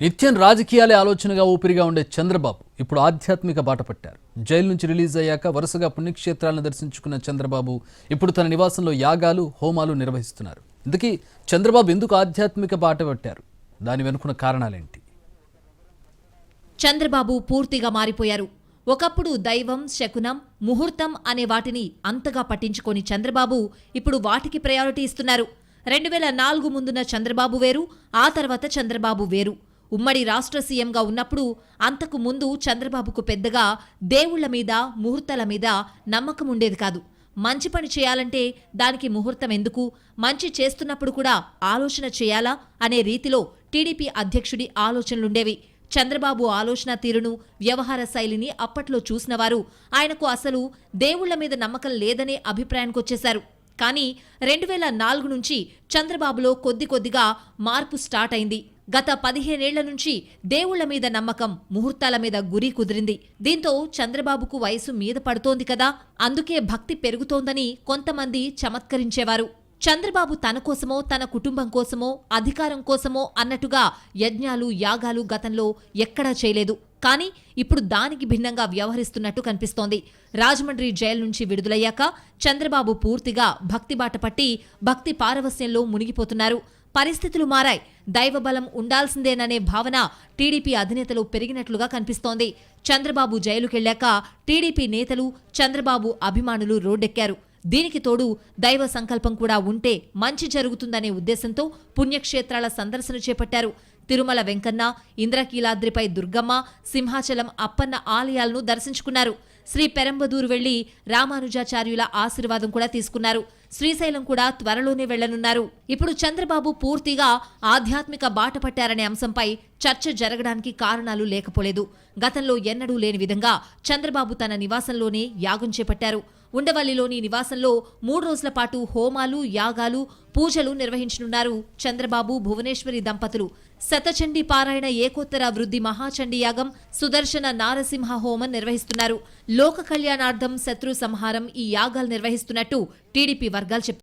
నిత్యం రాజకీయాలే ఆలోచనగా ఊపిరిగా ఉండే చంద్రబాబు ఇప్పుడు ఆధ్యాత్మిక బాట పట్టారు. జైలు నుంచి రిలీజ్ అయ్యాక వరుసగా పుణ్యక్షేత్రాలను దర్శించుకున్న చంద్రబాబు ఇప్పుడు తన నివాసంలో యాగాలు హోమాలు నిర్వహిస్తున్నారు. ఇందుకీ చంద్రబాబు ఎందుకు ఆధ్యాత్మిక బాట పట్టారు? దాని వెనుకున్న కారణాలేంటి? చంద్రబాబు పూర్తిగా మారిపోయారు. ఒకప్పుడు దైవం శకునం ముహూర్తం అనే వాటిని అంతగా పట్టించుకొని చంద్రబాబు ఇప్పుడు వాటికి ప్రయారిటీ ఇస్తున్నారు. రెండు వేల నాలుగు ముందున్న చంద్రబాబు వేరు ఆ తర్వాత చంద్రబాబు వేరు. ఉమ్మడి రాష్ట్ర సీఎంగా ఉన్నప్పుడు అంతకు ముందు చంద్రబాబుకు పెద్దగా దేవుళ్ళ మీద ముహూర్తాల మీద నమ్మకం ఉండేది కాదు. మంచి పని చేయాలంటే దానికి ముహూర్తం ఎందుకు? మంచి చేస్తున్నప్పుడు కూడా ఆలోచన చేయాలా అనే రీతిలో టీడీపీ అధ్యక్షుడి ఆలోచనలుండేవి. చంద్రబాబు ఆలోచన తీరును వ్యవహార శైలిని అప్పట్లో చూసినవారు ఆయనకు అసలు దేవుళ్ళ మీద నమ్మకం లేదనే అభిప్రాయానికొచ్చేశారు. కానీ రెండు వేల నాలుగు నుంచి చంద్రబాబులో కొద్ది కొద్దిగా మార్పు స్టార్ట్ అయింది. గత పదిహేనేళ్ళ నుంచి దేవుళ్ళ మీద నమ్మకం ముహూర్తాల మీద గురి కుదిరింది. దీంతో చంద్రబాబుకు వయసు మీద పడుతోంది కదా అందుకే భక్తి పెరుగుతోందని కొంతమంది చమత్కరించేవారు. చంద్రబాబు తన కోసమో తన కుటుంబం కోసమో అధికారం కోసమో అన్నట్టుగా యజ్ఞాలు యాగాలు గతంలో ఎక్కడా చేయలేదు. కానీ ఇప్పుడు దానికి భిన్నంగా వ్యవహరిస్తున్నట్టు కనిపిస్తోంది. రాజమండ్రి జైలు నుంచి విడుదలయ్యాక చంద్రబాబు పూర్తిగా భక్తి బాట పట్టి భక్తి పారవస్యంలో మునిగిపోతున్నారు. పరిస్థితులు మారాయి. దైవబలం ఉండాల్సిందేననే భావన టీడీపీ అధినేతలు పెరిగినట్లుగా కనిపిస్తోంది. చంద్రబాబు జైలుకెళ్ళాక టీడీపీ నేతలు చంద్రబాబు అభిమానులు రోడ్డెక్కారు. దీనికి తోడు దైవ సంకల్పం కూడా ఉంటే మంచి జరుగుతుందనే ఉద్దేశంతో పుణ్యక్షేత్రాల సందర్శన చేపట్టారు. తిరుమల వెంకన్న ఇంద్రకీలాద్రిపై దుర్గమ్మ సింహాచలం అప్పన్న ఆలయాలను దర్శించుకున్నారు. శ్రీ పెరంబదూరు వెళ్ళి రామానుజాచార్యుల ఆశీర్వాదం కూడా తీసుకున్నారు. శ్రీశైలం కూడా త్వరలోనే వెళ్ళనున్నారు ఇప్పుడు చంద్రబాబు పూర్తిగా ఆధ్యాత్మిక బాట పట్టారనే అంశంపై చర్చ జరగడానికి కారణాలు లేకపోలేదు. గతంలో ఎన్నడూ లేని విధంగా చంద్రబాబు తన నివాసంలోనే యాగం చేపట్టారు. ఉండవల్లిలోని నివాసంలో మూడు రోజుల పాటు హోమాలు యాగాలు పూజలు నిర్వహించనున్నారు. చంద్రబాబు భువనేశ్వరి దంపతులు. శతచండీ పారాయణ ఏకోత్తర వృద్ధి మహాచండీ యాగం సుదర్శన నారసింహ హోమం నిర్వహిస్తున్నారు. లోక కళ్యాణార్థం శత్రు సంహారం ఈ యాగాలు నిర్వహిస్తున్నట్టు టీడీపీ వర్గాలు చెప్పారు